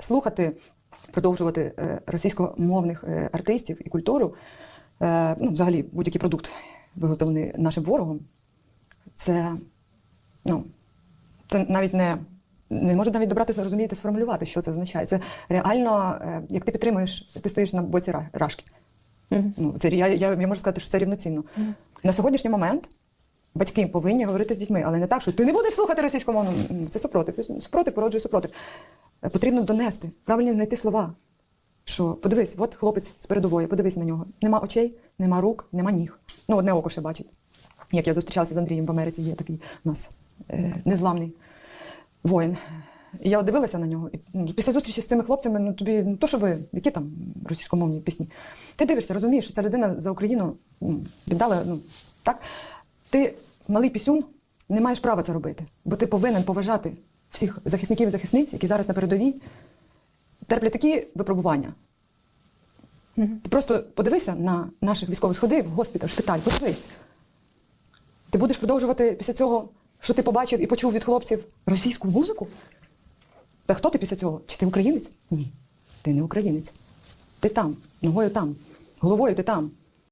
слухати, продовжувати е, російськомовних е, артистів і культуру, е, ну, взагалі будь-який продукт, виготовлений нашим ворогом, це, ну, це навіть не. Не можу навіть добрати зрозуміти, сформулювати, що це означає. Це реально, як ти підтримуєш, ти стоїш на боці ра- рашки. Ну, це, я, я, я можу сказати, що це рівноцінно. На сьогоднішній момент батьки повинні говорити з дітьми, але не так, що ти не будеш слухати російськомовну. М, Це супротив. Супротив породжує супротив. Е, Потрібно донести, правильно знайти слова. Що подивись, от хлопець з передової, подивись на нього. Нема очей, нема рук, нема ніг. Ну, одне око ще бачить. Як я зустрічалася з Андрієм в Америці, є такий у нас е, незламний воїн. І я дивилася на нього. І ну, після зустрічі з цими хлопцями, ну тобі ну то, що ви, які там російськомовні пісні. Ти дивишся, розумієш, що ця людина за Україну ну, віддала. Ну, так? Ти малий пісюн, не маєш права це робити, бо ти повинен поважати всіх захисників і захисниць, які зараз на передовій терплять такі випробування. Ти просто подивися на наших військових сходи в госпіталь, в шпиталь, подивись. Ти будеш продовжувати після цього, що ти побачив і почув від хлопців російську музику? Та хто ти після цього? Чи ти українець? Ні. Ти не українець. Ти там, ногою там, головою ти там.